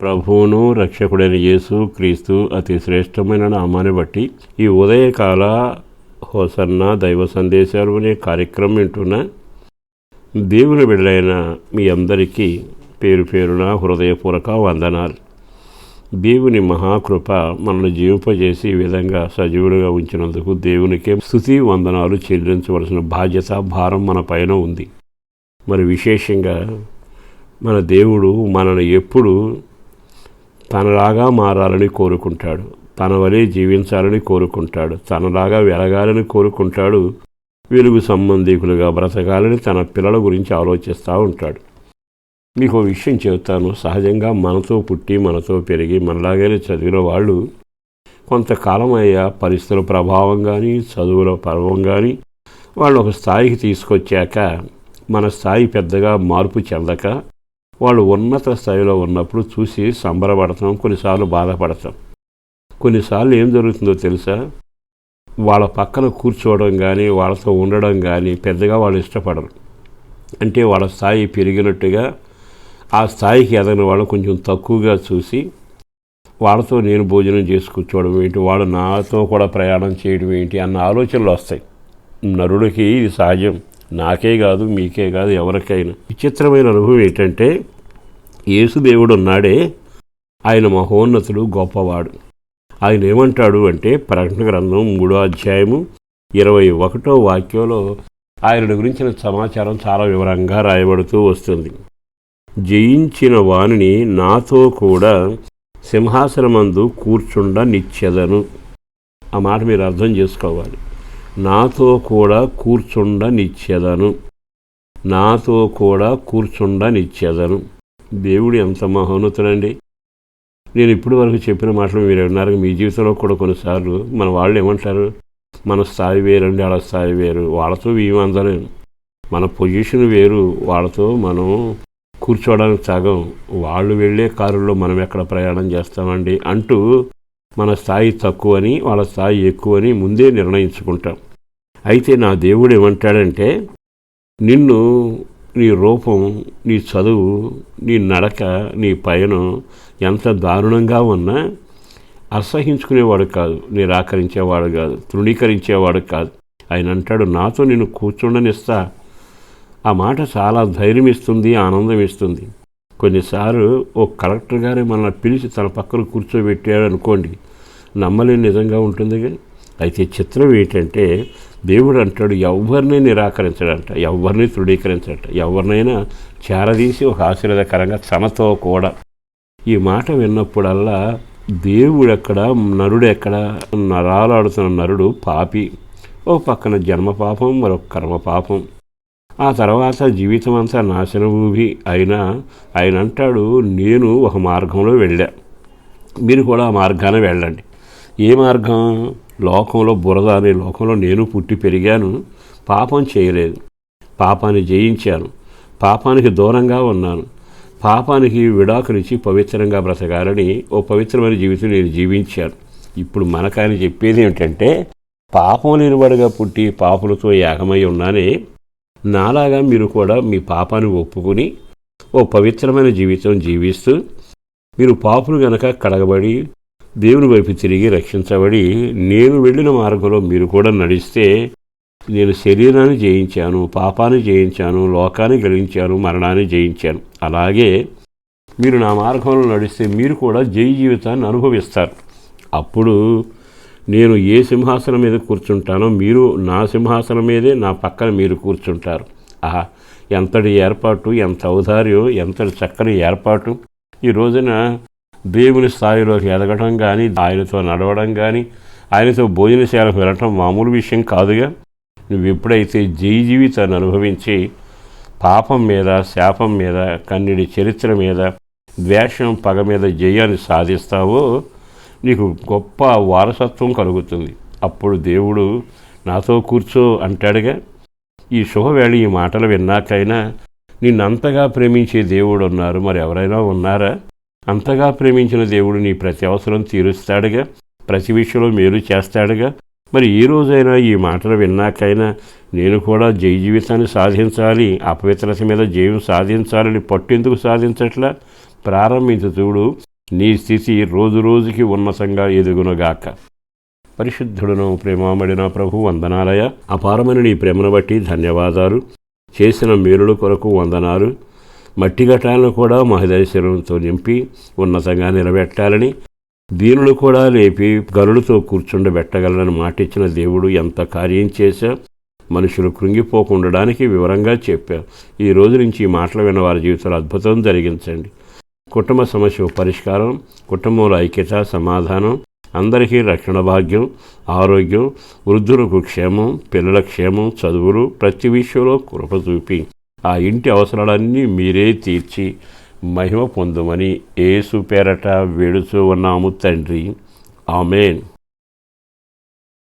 ప్రభువును రక్షకుడైన యేసు క్రీస్తు అతి శ్రేష్టమైన నామాన్ని బట్టి ఈ ఉదయకాల హోసన్న దైవ సందేశాలు అనే కార్యక్రమం వింటున్న దేవుని బిడ్డలైన మీ అందరికీ పేరు పేరున హృదయపూర్వక వందనాలు. దేవుని మహాకృప మనల్ని జీవింపజేసి ఈ విధంగా సజీవులుగా ఉంచినందుకు దేవునికే స్థుతి వందనాలు చెల్లించవలసిన బాధ్యత భారం మన పైన ఉంది. మరి విశేషంగా మన దేవుడు మనల్ని ఎప్పుడు తనలాగా మారాలని కోరుకుంటాడు. తన వలె జీవించాలని కోరుకుంటాడు. తనలాగా వెలగాలని కోరుకుంటాడు. వెలుగు సంబంధికులుగా బ్రతకాలని తన పిల్లల గురించి ఆలోచిస్తూ ఉంటాడు. మీకు విషయం చెబుతాను. సహజంగా మనతో పుట్టి మనతో పెరిగి మనలాగానే చదివిన వాళ్ళు కొంతకాలం అయ్యా పరిస్థితుల ప్రభావం కానీ చదువుల పర్వం కానీ వాళ్ళు ఒక స్థాయికి తీసుకొచ్చాక మన స్థాయి పెద్దగా మార్పు చెందక వాళ్ళు ఉన్నత స్థాయిలో ఉన్నప్పుడు చూసి సంబరపడతాం కొన్నిసార్లు బాధపడతాం. కొన్నిసార్లు ఏం జరుగుతుందో తెలుసా? వాళ్ళ పక్కన కూర్చోవడం కానీ వాళ్ళతో ఉండడం కానీ పెద్దగా వాళ్ళు ఇష్టపడరు. అంటే వాళ్ళ స్థాయి పెరిగినట్టుగా ఆ స్థాయికి ఎదగిన వాళ్ళు కొంచెం తక్కువగా చూసి వాళ్ళతో నేను భోజనం చేసి కూర్చోవడం ఏంటి వాళ్ళు నాతో కూడా ప్రయాణం చేయడం ఏంటి అన్న ఆలోచనలు వస్తాయి. నరుడికి ఇది సహజం. నాకే కాదు మీకే కాదు ఎవరికైనా. విచిత్రమైన అనుభవం ఏంటంటే యేసుదేవుడు ఉన్నాడే ఆయన మహోన్నతుడు గొప్పవాడు. ఆయన ఏమంటాడు అంటే ప్రకటన గ్రంథం మూడో అధ్యాయము ఇరవై ఒకటో వాక్యంలో ఆయన గురించిన సమాచారం చాలా వివరంగా రాయబడుతూ వస్తుంది. జయించిన వాణిని నాతో కూడా సింహాసనమందు కూర్చుండ నిచ్చెదను. ఆ మాట మీరు అర్థం చేసుకోవాలి. నాతో కూడా కూర్చుండనిచ్చెదను. నాతో కూడా కూర్చుండనిచ్చెదను. దేవుడు ఎంత మహోన్నతుడండి. నేను ఇప్పటి వరకు చెప్పిన మాటలు మీరు విన్నారు మీ జీవితంలో కూడా కొన్నిసార్లు మన వాళ్ళు ఏమంటారు? మన స్థాయి వేరండి వాళ్ళ స్థాయి వేరు. వాళ్ళతో మేము అందలేం మన పొజిషన్ వేరు. వాళ్ళతో మనం కూర్చోవడానికి సగం వాళ్ళు వెళ్ళే కారులో మనం ఎక్కడ ప్రయాణం చేస్తామండి అంటూ మన స్థాయి తక్కువని వాళ్ళ స్థాయి ఎక్కువని ముందే నిర్ణయించుకుంటాం. అయితే నా దేవుడు ఏమంటాడంటే నిన్ను నీ రూపం నీ చదువు నీ నడక నీ పయనం ఎంత దారుణంగా ఉన్నా అసహించుకునేవాడు కాదు. నిరాకరించేవాడు కాదు. తృణీకరించేవాడు కాదు. ఆయన అంటాడు నాతో నేను కూర్చుండనిస్తా. ఆ మాట చాలా ధైర్యం ఇస్తుంది ఆనందం ఇస్తుంది. కొన్నిసార్లు ఓ కలెక్టర్ గారే మనల్ని పిలిచి తన పక్కన కూర్చోబెట్టాడు అనుకోండి నమ్మలేని నిజంగా ఉంటుంది కానీ అయితే చిత్రం ఏంటంటే దేవుడు అంటాడు ఎవరిని నిరాకరించడంట ఎవరిని తృఢీకరించడంట ఎవరినైనా చేరదీసి ఒక ఆశీర్వాదకరంగా తనతో కూడా. ఈ మాట విన్నప్పుడల్లా దేవుడు ఎక్కడ నరుడు ఎక్కడ నరాలాడుతున్న నరుడు పాపి. ఓ పక్కన జన్మ పాపం మరొక కర్మ పాపం. ఆ తర్వాత జీవితం అంతా నాశనభూమి అయినా ఆయన అంటాడు నేను ఒక మార్గంలో వెళ్ళా మీరు కూడా ఆ మార్గాన వెళ్ళండి. ఏ మార్గం? లోకంలో బురద అనే లోకంలో నేను పుట్టి పెరిగాను పాపం చేయలేదు. పాపాన్ని జయించాను. పాపానికి దూరంగా ఉన్నాను. పాపానికి విడాకునిచ్చి పవిత్రంగా బ్రతకాలని ఓ పవిత్రమైన జీవితం నేను జీవించాను. ఇప్పుడు మనకాని చెప్పేది ఏమిటంటే పాపం లేనివాడుగా పుట్టి పాపులతో యాగమై ఉన్నానే నాలాగా మీరు కూడా మీ పాపాన్ని ఒప్పుకుని ఓ పవిత్రమైన జీవితం జీవిస్తూ మీరు పాపులు గనక కడగబడి దేవుని వైపు తిరిగి రక్షించబడి నేను వెళ్ళిన మార్గంలో మీరు కూడా నడిస్తే నేను శరీరాన్ని జయించాను పాపాన్ని జయించాను లోకాన్ని గెలించాను మరణాన్ని జయించాను. అలాగే మీరు నా మార్గంలో నడిస్తే మీరు కూడా జై జీవితాన్ని అనుభవిస్తారు. అప్పుడు నేను ఏ సింహాసనం మీద కూర్చుంటానో మీరు నా సింహాసనం మీదే నా పక్కన మీరు కూర్చుంటారు. ఆహా ఎంతటి ఏర్పాటు ఎంత ఔదార్యం ఎంతటి చక్కని ఏర్పాటు. ఈ రోజున దేవుని స్థాయిలోకి ఎదగడం కానీ ఆయనతో నడవడం కానీ ఆయనతో భోజనశాలకు వెళ్ళటం మామూలు విషయం కాదుగా. నువ్వు ఎప్పుడైతే జై జీవితాన్ని అనుభవించి పాపం మీద శాపం మీద కన్నిడి చరిత్ర మీద ద్వేషం పగ మీద జయాన్ని సాధిస్తావో నీకు గొప్ప వారసత్వం కలుగుతుంది. అప్పుడు దేవుడు నాతో కూర్చో అంటాడుగా. ఈ శుభవేళ ఈ మాటలు విన్నాకైనా నిన్నంతగా ప్రేమించే దేవుడు ఉన్నారు. మరి ఎవరైనా ఉన్నారా? అంతగా ప్రేమించిన దేవుడు నీ ప్రతి అవసరం తీరుస్తాడుగా ప్రతి విషయంలో మేలు చేస్తాడుగా. మరి ఈ రోజైనా ఈ మాటలు విన్నాకైనా నేను కూడా జై జీవితాన్ని సాధించాలి అపవిత్రత మీద జయం సాధించాలని పట్టెందుకు సాధించట్లా? ప్రారంభించు చూడు నీ స్థితి రోజు రోజుకి ఉన్నతంగా ఎదుగునుగాక. పరిశుద్ధుడును ప్రేమామడిన ప్రభు వందనాలయ. అపారమైన నీ ప్రేమను బట్టి ధన్యవాదాలు. చేసిన మేలుల కొరకు వందనాలు. మట్టి ఘటాలను కూడా మహదైశ్వరంతో నింపి ఉన్నతంగా నిలబెట్టాలని దీనులు కూడా లేపి గనులతో కూర్చుండబెట్టగలనని మాటిచ్చిన దేవుడు ఎంత కార్యం చేశా? మనుషులు కృంగిపోకుండడానికి వివరంగా చెప్పారు ఈ రోజు నుంచి ఈ మాటలు విన్న వారి జీవితంలో అద్భుతం జరిగించండి. కుటుంబ సమస్య పరిష్కారం కుటుంబంలో ఐక్యత సమాధానం అందరికీ రక్షణ భాగ్యం ఆరోగ్యం వృద్ధులకు క్షేమం పిల్లల క్షేమం చదువులు ప్రతి విషయంలో కృప చూపి ఆ ఇంటి అవసరాలన్నీ మీరే తీర్చి మహిమ పొందమని ఏసు పేరట వేడుచూ ఉన్నాము తండ్రి. ఆమెన్.